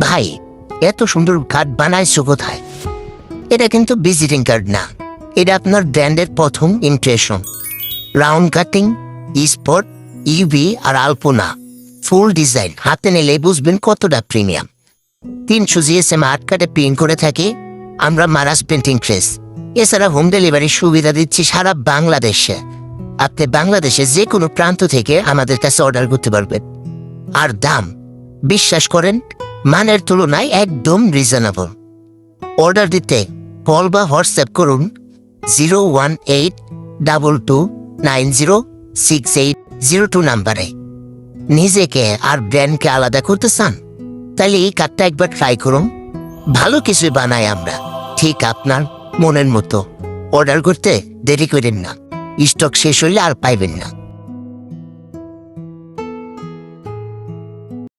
ভাই, এত সুন্দর কার্ড বানাইছো কোথায়? এটা কিন্তু ভিজিটিং কার্ড না। এটা আপনার ব্র্যান্ডের প্রথম impression round cutting spot UV আর আলপনা ফুল ডিজাইন হাতে নিলে বুঝবেন কতটা প্রিমিয়াম তিনশো জিএসএম আর্ট কার্ডে প্রিন্ট করে থাকি। আমরা মারাস পেন্টিং প্রেস এছাড়া হোম ডেলিভারির সুবিধা দিচ্ছি সারা বাংলাদেশে। আপনি বাংলাদেশে যে কোনো প্রান্ত থেকে আমাদের কাছে অর্ডার করতে পারবেন। আর দাম, বিশ্বাস করেন মানের তুলনায় একদম রিজনেবল অর্ডার দিতে কল বা হোয়াটসঅ্যাপ করুন zero one eight double two nine zero six eight zero two নাম্বারে। নিজেকে আর ব্র্যান্ডকে আলাদা করতে চান, তাহলে এই কার্ডটা একবার ট্রাই করুন। ভালো কিছু বানাই আমরা, ঠিক আপনার মনের মতো। অর্ডার করতে দেরি করেন না। স্টক শেষ হইলে আর পাইবেন না।